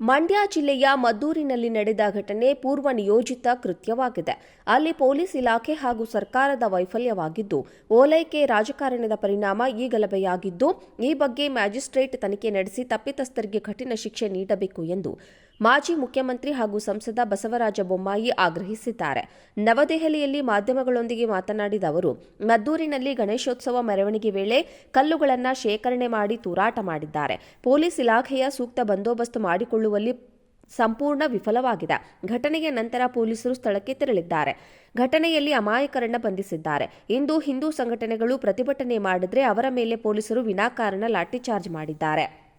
ಮಂಡ್ಯ ಜಿಲ್ಲೆಯ ಮದ್ದೂರಿನಲ್ಲಿ ನಡೆದ ಘಟನೆ ಪೂರ್ವ ನಿಯೋಜಿತ ಕೃತ್ಯವಾಗಿದೆ. ಅಲ್ಲಿ ಪೊಲೀಸ್ ಇಲಾಖೆ ಹಾಗೂ ಸರ್ಕಾರದ ವೈಫಲ್ಯವಾಗಿದ್ದು, ಓಲೈಕೆ ರಾಜಕಾರಣದ ಪರಿಣಾಮ ಈ ಗಲಭೆಯಾಗಿದ್ದು ಈ ಬಗ್ಗೆ ಮ್ಯಾಜಿಸ್ಟ್ರೇಟ್ ತನಿಖೆ ನಡೆಸಿ ತಪ್ಪಿತಸ್ಥರಿಗೆ ಕಠಿಣ ಶಿಕ್ಷೆ ನೀಡಬೇಕು ಎಂದು ಮಾಜಿ ಮುಖ್ಯಮಂತ್ರಿ ಹಾಗೂ ಸಂಸದ ಬಸವರಾಜ ಬೊಮ್ಮಾಯಿ ಆಗ್ರಹಿಸಿದ್ದಾರೆ. ನವದೆಹಲಿಯಲ್ಲಿ ಮಾಧ್ಯಮಗಳೊಂದಿಗೆ ಮಾತನಾಡಿದ ಅವರು, ಮದ್ದೂರಿನಲ್ಲಿ ಗಣೇಶೋತ್ಸವ ಮೆರವಣಿಗೆ ವೇಳೆ ಕಲ್ಲುಗಳನ್ನು ಶೇಖರಣೆ ಮಾಡಿ ತೂರಾಟ ಮಾಡಿದ್ದಾರೆ. ಪೊಲೀಸ್ ಇಲಾಖೆಯ ಸೂಕ್ತ ಬಂದೋಬಸ್ತ್ ಮಾಡಿಕೊಳ್ಳುವಲ್ಲಿ ಸಂಪೂರ್ಣ ವಿಫಲವಾಗಿದೆ. ಘಟನೆಯ ನಂತರ ಪೊಲೀಸರು ಸ್ಥಳಕ್ಕೆ ತೆರಳಿದ್ದಾರೆ. ಘಟನೆಯಲ್ಲಿ ಅಮಾಯಕರನ್ನ ಬಂಧಿಸಿದ್ದಾರೆ. ಇಂದು ಹಿಂದೂ ಸಂಘಟನೆಗಳು ಪ್ರತಿಭಟನೆ ಮಾಡಿದ್ರೆ ಅವರ ಮೇಲೆ ಪೊಲೀಸರು ವಿನಾಕಾರಣ ಲಾಠಿಚಾರ್ಜ್ ಮಾಡಿದ್ದಾರೆ.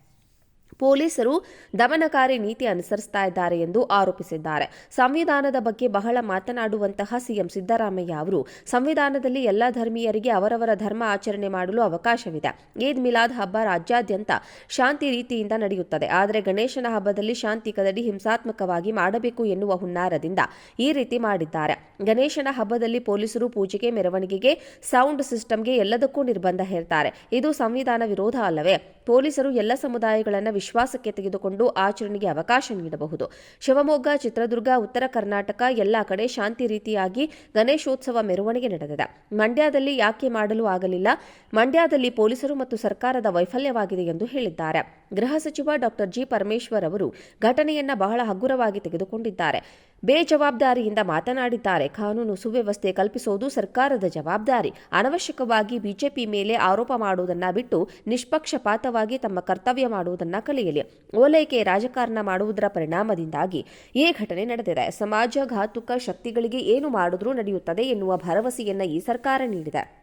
ಪೊಲೀಸರು ದಮನಕಾರಿ ನೀತಿ ಅನುಸರಿಸ್ತಾ ಇದ್ದಾರೆ ಎಂದು ಆರೋಪಿಸಿದ್ದಾರೆ. ಸಂವಿಧಾನದ ಬಗ್ಗೆ ಬಹಳ ಮಾತನಾಡುವಂತಹ ಸಿಎಂ ಸಿದ್ದರಾಮಯ್ಯ ಅವರು, ಸಂವಿಧಾನದಲ್ಲಿ ಎಲ್ಲ ಧರ್ಮೀಯರಿಗೆ ಅವರವರ ಧರ್ಮ ಆಚರಣೆ ಮಾಡಲು ಅವಕಾಶವಿದೆ. ಈದ್ ಮಿಲಾದ್ ಹಬ್ಬ ರಾಜ್ಯಾದ್ಯಂತ ಶಾಂತಿ ರೀತಿಯಿಂದ ನಡೆಯುತ್ತದೆ. ಆದರೆ ಗಣೇಶನ ಹಬ್ಬದಲ್ಲಿ ಶಾಂತಿ ಕದಡಿ ಹಿಂಸಾತ್ಮಕವಾಗಿ ಮಾಡಬೇಕು ಎನ್ನುವ ಹುನ್ನಾರದಿಂದ ಈ ರೀತಿ ಮಾಡಿದ್ದಾರೆ. ಗಣೇಶನ ಹಬ್ಬದಲ್ಲಿ ಪೊಲೀಸರು ಪೂಜೆಗೆ, ಮೆರವಣಿಗೆಗೆ, ಸೌಂಡ್ ಸಿಸ್ಟಮ್ಗೆ ಎಲ್ಲದಕ್ಕೂ ನಿರ್ಬಂಧ ಹೇರ್ತಾರೆ. ಇದು ಸಂವಿಧಾನ ವಿರೋಧ ಅಲ್ಲವೇ? ಪೊಲೀಸರು ಎಲ್ಲ ಸಮುದಾಯಗಳನ್ನು ವಿಶ್ವಾಸಕ್ಕೆ ತೆಗೆದುಕೊಂಡು ಆಚರಣೆಗೆ ಅವಕಾಶ ನೀಡಬಹುದು. ಶಿವಮೊಗ್ಗ, ಚಿತ್ರದುರ್ಗ, ಉತ್ತರ ಕರ್ನಾಟಕ ಎಲ್ಲ ಕಡೆ ಶಾಂತಿ ರೀತಿಯಾಗಿ ಗಣೇಶೋತ್ಸವ ಮೆರವಣಿಗೆ ನಡೆದಿದೆ. ಮಂಡ್ಯದಲ್ಲಿ ಯಾಕೆ ಮಾಡಲು ಆಗಲಿಲ್ಲ? ಮಂಡ್ಯದಲ್ಲಿ ಪೊಲೀಸರು ಮತ್ತು ಸರ್ಕಾರದ ವೈಫಲ್ಯವಾಗಿದೆ ಎಂದು ಹೇಳಿದ್ದಾರೆ. ಗೃಹ ಸಚಿವ ಡಾಕ್ಟರ್ ಜಿ ಪರಮೇಶ್ವರ್ ಅವರು ಘಟನೆಯನ್ನ ಬಹಳ ಹಗುರವಾಗಿ ತೆಗೆದುಕೊಂಡಿದ್ದಾರೆ. ಬೇಜವಾಬ್ದಾರಿಯಿಂದ ಮಾತನಾಡಿದ್ದಾರೆ. ಕಾನೂನು ಸುವ್ಯವಸ್ಥೆ ಕಲ್ಪಿಸುವುದು ಸರ್ಕಾರದ ಜವಾಬ್ದಾರಿ. ಅನವಶ್ಯಕವಾಗಿ ಬಿಜೆಪಿ ಮೇಲೆ ಆರೋಪ ಮಾಡುವುದನ್ನು ಬಿಟ್ಟು ನಿಷ್ಪಕ್ಷಪಾತವಾಗಿ ತಮ್ಮ ಕರ್ತವ್ಯ ಮಾಡುವುದನ್ನು ಕಲಿಯಲಿ. ಓಲೈಕೆ ರಾಜಕಾರಣ ಮಾಡುವುದರ ಪರಿಣಾಮದಿಂದಾಗಿ ಈ ಘಟನೆ ನಡೆದಿದೆ. ಸಮಾಜಘಾತುಕ ಶಕ್ತಿಗಳಿಗೆ ಏನು ಮಾಡಿದ್ರೂ ನಡೆಯುತ್ತದೆ ಎನ್ನುವ ಭರವಸೆಯನ್ನು ಈ ಸರ್ಕಾರ ನೀಡಿದೆ.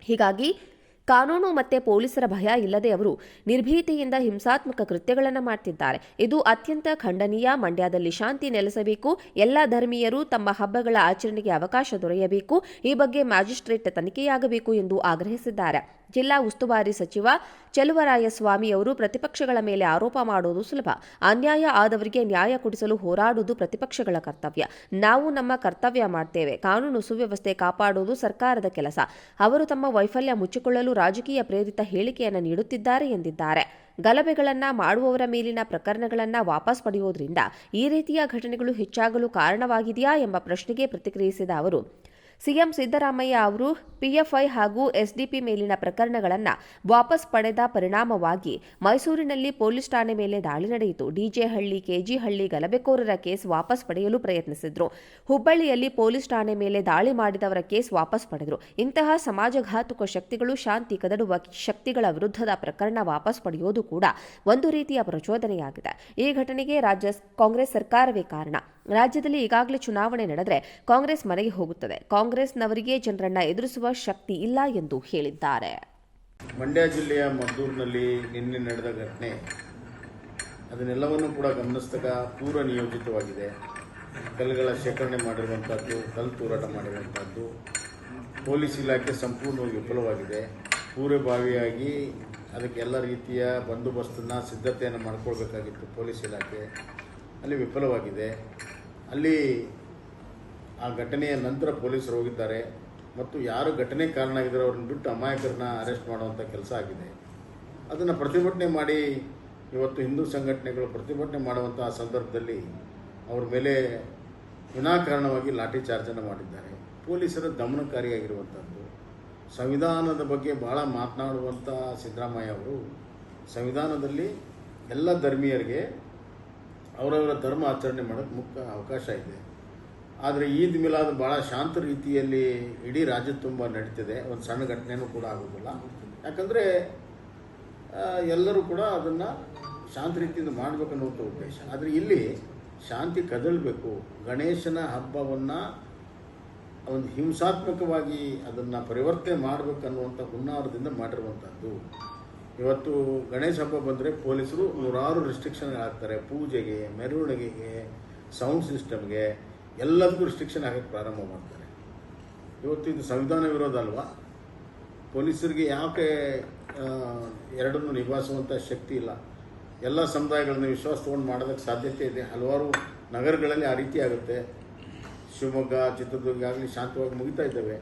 ಹೀಗಾಗಿ ಕಾನೂನು ಮತ್ತೆ ಪೊಲೀಸರ ಭಯ ಇಲ್ಲದೆ ಅವರು ನಿರ್ಭೀತಿಯಿಂದ ಹಿಂಸಾತ್ಮಕ ಕೃತ್ಯಗಳನ್ನು ಮಾಡ್ತಿದ್ದಾರೆ. ಇದು ಅತ್ಯಂತ ಖಂಡನೀಯ. ಮಂಡ್ಯದಲ್ಲಿ ಶಾಂತಿ ನೆಲೆಸಬೇಕು. ಎಲ್ಲ ಧರ್ಮೀಯರು ತಮ್ಮ ಹಬ್ಬಗಳ ಆಚರಣೆಗೆ ಅವಕಾಶ ದೊರೆಯಬೇಕು. ಈ ಬಗ್ಗೆ ಮ್ಯಾಜಿಸ್ಟ್ರೇಟ್ ತನಿಖೆಯಾಗಬೇಕು ಎಂದು ಆಗ್ರಹಿಸಿದ್ದಾರೆ. ಜಿಲ್ಲಾ ಉಸ್ತುವಾರಿ ಸಚಿವ ಚೆಲುವರಾಯಸ್ವಾಮಿ ಅವರು ಪ್ರತಿಪಕ್ಷಗಳ ಮೇಲೆ ಆರೋಪ ಮಾಡುವುದು ಸುಲಭ. ಅನ್ಯಾಯ ಆದವರಿಗೆ ನ್ಯಾಯ ಕೊಡಿಸಲು ಹೋರಾಡುವುದು ಪ್ರತಿಪಕ್ಷಗಳ ಕರ್ತವ್ಯ. ನಾವು ನಮ್ಮ ಕರ್ತವ್ಯ ಮಾಡ್ತೇವೆ. ಕಾನೂನು ಸುವ್ಯವಸ್ಥೆ ಕಾಪಾಡುವುದು ಸರ್ಕಾರದ ಕೆಲಸ. ಅವರು ತಮ್ಮ ವೈಫಲ್ಯ ಮುಚ್ಚಿಕೊಳ್ಳಲು ರಾಜಕೀಯ ಪ್ರೇರಿತ ಹೇಳಿಕೆಯನ್ನು ನೀಡುತ್ತಿದ್ದಾರೆ ಎಂದಿದ್ದಾರೆ. ಗಲಭೆಗಳನ್ನ ಮಾಡುವವರ ಮೇಲಿನ ಪ್ರಕರಣಗಳನ್ನ ವಾಪಸ್ ಪಡೆಯುವುದರಿಂದ ಈ ರೀತಿಯ ಘಟನೆಗಳು ಹೆಚ್ಚಾಗಲು ಕಾರಣವಾಗಿದೆಯಾ ಎಂಬ ಪ್ರಶ್ನೆಗೆ ಪ್ರತಿಕ್ರಿಯಿಸಿದ ಅವರು ಸಿಎಂ ಸಿದ್ದರಾಮಯ್ಯ ಅವರು ಪಿಎಫ್ಐ ಹಾಗೂ ಎಸ್ಡಿಪಿ ಮೇಲಿನ ಪ್ರಕರಣಗಳನ್ನು ವಾಪಸ್ ಪಡೆದ ಪರಿಣಾಮವಾಗಿ ಮೈಸೂರಿನಲ್ಲಿ ಪೊಲೀಸ್ ಠಾಣೆ ಮೇಲೆ ದಾಳಿ ನಡೆಯಿತು. ಡಿಜೆಹಳ್ಳಿ ಕೆಜಿಹಳ್ಳಿ ಗಲಭೆಕೋರರ ಕೇಸ್ ವಾಪಸ್ ಪಡೆಯಲು ಪ್ರಯತ್ನಿಸಿದ್ರು. ಹುಬ್ಬಳ್ಳಿಯಲ್ಲಿ ಪೊಲೀಸ್ ಠಾಣೆ ಮೇಲೆ ದಾಳಿ ಮಾಡಿದವರ ಕೇಸ್ ವಾಪಸ್ ಪಡೆದರು. ಇಂತಹ ಸಮಾಜಘಾತುಕ ಶಕ್ತಿಗಳು ಶಾಂತಿ ಕದಡುವ ಶಕ್ತಿಗಳ ವಿರುದ್ಧದ ಪ್ರಕರಣ ವಾಪಸ್ ಪಡೆಯೋದು ಕೂಡ ಒಂದು ರೀತಿಯ ಪ್ರಚೋದನೆಯಾಗಿದೆ. ಈ ಘಟನೆಗೆ ರಾಜ್ಯ ಕಾಂಗ್ರೆಸ್ ಸರ್ಕಾರವೇ ಕಾರಣ. ರಾಜ್ಯದಲ್ಲಿ ಈಗಾಗಲೇ ಚುನಾವಣೆ ನಡೆದರೆ ಕಾಂಗ್ರೆಸ್ ಮನೆಗೆ ಹೋಗುತ್ತದೆ. ಕಾಂಗ್ರೆಸ್ನವರಿಗೆ ಜನರನ್ನ ಎದುರಿಸುವ ಶಕ್ತಿ ಇಲ್ಲ ಎಂದು ಹೇಳಿದ್ದಾರೆ. ಮಂಡ್ಯ ಜಿಲ್ಲೆಯ ಮದ್ದೂರಿನಲ್ಲಿ ನಿನ್ನೆ ನಡೆದ ಘಟನೆ. ಅದನ್ನೆಲ್ಲವನ್ನು ಕೂಡ ಗಮನಿಸಿದಾಗ ಪೂರ್ವ ನಿಯೋಜಿತವಾಗಿದೆ. ಕಲ್ಲುಗಳ ಶೇಖರಣೆ ಮಾಡಿರುವಂಥದ್ದು ಕಲ್ಲು ತೂರಾಟ ಮಾಡಿರುವಂಥದ್ದು ಪೊಲೀಸ್ ಇಲಾಖೆ ಸಂಪೂರ್ಣವಾಗಿ ವಿಫಲವಾಗಿದೆ. ಪೂರ್ವಭಾವಿಯಾಗಿ ಅದಕ್ಕೆ ಎಲ್ಲ ರೀತಿಯ ಬಂದೋಬಸ್ತನ್ನು, ಸಿದ್ಧತೆಯನ್ನು ಮಾಡಿಕೊಳ್ಬೇಕಾಗಿತ್ತು ಪೊಲೀಸ್ ಇಲಾಖೆ. ಅಲ್ಲಿ ವಿಫಲವಾಗಿದೆ. ಅಲ್ಲಿ ಆ ಘಟನೆಯ ನಂತರ ಪೊಲೀಸರು ಹೋಗಿದ್ದಾರೆ. ಮತ್ತು ಯಾರು ಘಟನೆ ಕಾರಣ ಆಗಿದ್ದಾರೆ, ಅವ್ರನ್ನ ಬಿಟ್ಟು ಅಮಾಯಕರನ್ನ ಅರೆಸ್ಟ್ ಮಾಡುವಂಥ ಕೆಲಸ ಆಗಿದೆ. ಅದನ್ನು ಪ್ರತಿಭಟನೆ ಮಾಡಿ ಇವತ್ತು ಹಿಂದೂ ಸಂಘಟನೆಗಳು ಪ್ರತಿಭಟನೆ ಮಾಡುವಂತಹ ಸಂದರ್ಭದಲ್ಲಿ ಅವ್ರ ಮೇಲೆ ವಿನಾಕಾರಣವಾಗಿ ಲಾಠಿ ಚಾರ್ಜನ್ನು ಮಾಡಿದ್ದಾರೆ. ಪೊಲೀಸರ ದಮನಕಾರಿಯಾಗಿರುವಂಥದ್ದು ಸಂವಿಧಾನದ ಬಗ್ಗೆ ಬಹಳ ಮಾತನಾಡುವಂಥ ಸಿದ್ದರಾಮಯ್ಯ ಅವರು, ಸಂವಿಧಾನದಲ್ಲಿ ಎಲ್ಲ ಧರ್ಮೀಯರಿಗೆ ಅವರವರ ಧರ್ಮ ಆಚರಣೆ ಮಾಡೋಕ್ಕೆ ಮುಖ್ಯ ಅವಕಾಶ ಇದೆ. ಆದರೆ ಈದ್ ಮಿಲಾದ್ ಭಾಳ ಶಾಂತ ರೀತಿಯಲ್ಲಿ ಇಡೀ ರಾಜ್ಯ ತುಂಬ ನಡೀತಿದೆ. ಒಂದು ಸಣ್ಣ ಘಟನೆಯೂ ಕೂಡ ಆಗೋದಿಲ್ಲ. ಯಾಕಂದರೆ ಎಲ್ಲರೂ ಕೂಡ ಅದನ್ನು ಶಾಂತ ರೀತಿಯಿಂದ ಮಾಡಬೇಕನ್ನುವಂಥ ಉದ್ದೇಶ. ಆದರೆ ಇಲ್ಲಿ ಶಾಂತಿ ಕದಳಬೇಕು. ಗಣೇಶನ ಹಬ್ಬವನ್ನು ಒಂದು ಹಿಂಸಾತ್ಮಕವಾಗಿ ಅದನ್ನು ಪರಿವರ್ತನೆ ಮಾಡಬೇಕನ್ನುವಂಥ ಹುನ್ನಾರದಿಂದ ಮಾಡಿರುವಂಥದ್ದು ಇವತ್ತು ಗಣೇಶ ಹಬ್ಬ ಬಂದರೆ ಪೊಲೀಸರು ನೂರಾರು ರಿಸ್ಟ್ರಿಕ್ಷನ್ ಹಾಕ್ತಾರೆ. ಪೂಜೆಗೆ, ಮೆರವಣಿಗೆಗೆ ಸೌಂಡ್ ಸಿಸ್ಟಮ್ಗೆ ಎಲ್ಲದಕ್ಕೂ ರಿಸ್ಟ್ರಿಕ್ಷನ್ ಹಾಕಕ್ಕೆ ಪ್ರಾರಂಭ ಮಾಡ್ತಾರೆ. ಇವತ್ತು ಇದು ಸಂವಿಧಾನ ವಿರೋಧ ಅಲ್ವಾ? ಪೊಲೀಸರಿಗೆ ಯಾಕೆ ಎರಡನ್ನು ನಿಭಾಯಿಸುವಂಥ ಶಕ್ತಿ ಇಲ್ಲ? ಎಲ್ಲ ಸಮುದಾಯಗಳನ್ನು ವಿಶ್ವಾಸ ತೊಗೊಂಡು ಮಾಡೋದಕ್ಕೆ ಸಾಧ್ಯತೆ ಇದೆ. ಹಲವಾರು ನಗರಗಳಲ್ಲಿ ಆ ರೀತಿ ಆಗುತ್ತೆ. ಶಿವಮೊಗ್ಗ, ಚಿತ್ರದುರ್ಗ ಆಗಲಿ ಶಾಂತವಾಗಿ ಮುಗಿತಾ ಇದ್ದಾವೆ.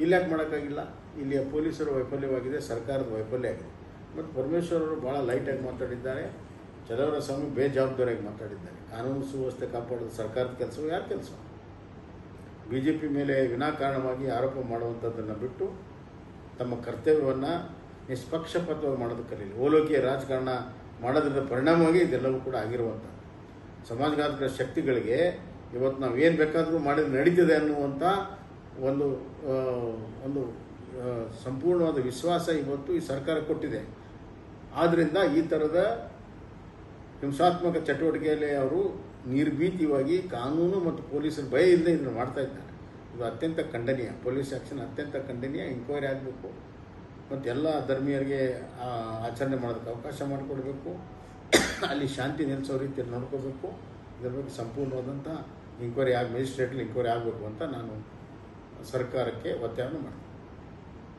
ಇಲ್ಲಿ ಯಾಕೆ ಮಾಡೋಕ್ಕಾಗಿಲ್ಲ? ಇಲ್ಲಿಯ ಪೊಲೀಸರ ವೈಫಲ್ಯವಾಗಿದೆ, ಸರ್ಕಾರದ ವೈಫಲ್ಯ ಆಗಿದೆ. ಮತ್ತು ಪರಮೇಶ್ವರ್ ಅವರು ಭಾಳ ಲೈಟಾಗಿ ಮಾತಾಡಿದ್ದಾರೆ. ಚಲವರ ಸ್ವಾಮಿ ಬೇಜವಾಬ್ದಾರಿಯಾಗಿ ಮಾತಾಡಿದ್ದಾರೆ. ಕಾನೂನು ಸುವ್ಯವಸ್ಥೆ ಕಾಪಾಡೋದು ಸರ್ಕಾರದ ಕೆಲಸವು, ಯಾರ ಕೆಲಸ? ಬಿ ಜೆ ಪಿ ಮೇಲೆ ವಿನಾಕಾರಣವಾಗಿ ಆರೋಪ ಮಾಡುವಂಥದ್ದನ್ನು ಬಿಟ್ಟು ತಮ್ಮ ಕರ್ತವ್ಯವನ್ನು ನಿಷ್ಪಕ್ಷಪಾತವಾಗಿ ಮಾಡೋದು ಕಲೀಲಿ. ಓಲೋಕಿಯ ರಾಜಕಾರಣ ಮಾಡೋದ್ರಿಂದ ಪರಿಣಾಮವಾಗಿ ಇದೆಲ್ಲವೂ ಕೂಡ ಆಗಿರುವಂಥ ಸಮಾಜಘಾತಕ ಶಕ್ತಿಗಳಿಗೆ ಇವತ್ತು ನಾವು ಏನು ಬೇಕಾದರೂ ಮಾಡಿದ್ರೆ ನಡೀತದೆ ಅನ್ನುವಂಥ ಒಂದು ಒಂದು ಸಂಪೂರ್ಣವಾದ ವಿಶ್ವಾಸ ಇವತ್ತು ಈ ಸರ್ಕಾರ ಕೊಟ್ಟಿದೆ. ಆದ್ದರಿಂದ ಈ ಥರದ ಹಿಂಸಾತ್ಮಕ ಚಟುವಟಿಕೆಯಲ್ಲಿ ಅವರು ನಿರ್ಭೀತಿಯಾಗಿ ಕಾನೂನು ಮತ್ತು ಪೊಲೀಸರ ಭಯ ಇಲ್ಲದೆ ಇದನ್ನು ಮಾಡ್ತಾ ಇದ್ದಾರೆ. ಇದು ಅತ್ಯಂತ ಖಂಡನೀಯ. ಪೊಲೀಸ್ ಆ್ಯಕ್ಷನ್ ಅತ್ಯಂತ ಖಂಡನೀಯ. ಇನ್ಕ್ವೈರಿ ಆಗಬೇಕು. ಮತ್ತು ಎಲ್ಲ ಧರ್ಮೀಯರಿಗೆ ಆಚರಣೆ ಮಾಡೋದಕ್ಕೆ ಅವಕಾಶ ಮಾಡಿಕೊಡ್ಬೇಕು. ಅಲ್ಲಿ ಶಾಂತಿ ನೆಲೆಸೋ ರೀತಿಯಲ್ಲಿ ನೋಡ್ಕೋಬೇಕು. ಇದರ ಬಗ್ಗೆ ಸಂಪೂರ್ಣವಾದಂಥ ಎಂಕ್ವೈರಿ ಆಗಿ ಮ್ಯಾಜಿಸ್ಟ್ರೇಟ್ಲಿ ಎಂಕ್ವೈರಿ ಆಗಬೇಕು ಅಂತ ನಾನು ಸರ್ಕಾರಕ್ಕೆ ಒತ್ತಾಯವನ್ನು ಮಾಡ್ತೀನಿ.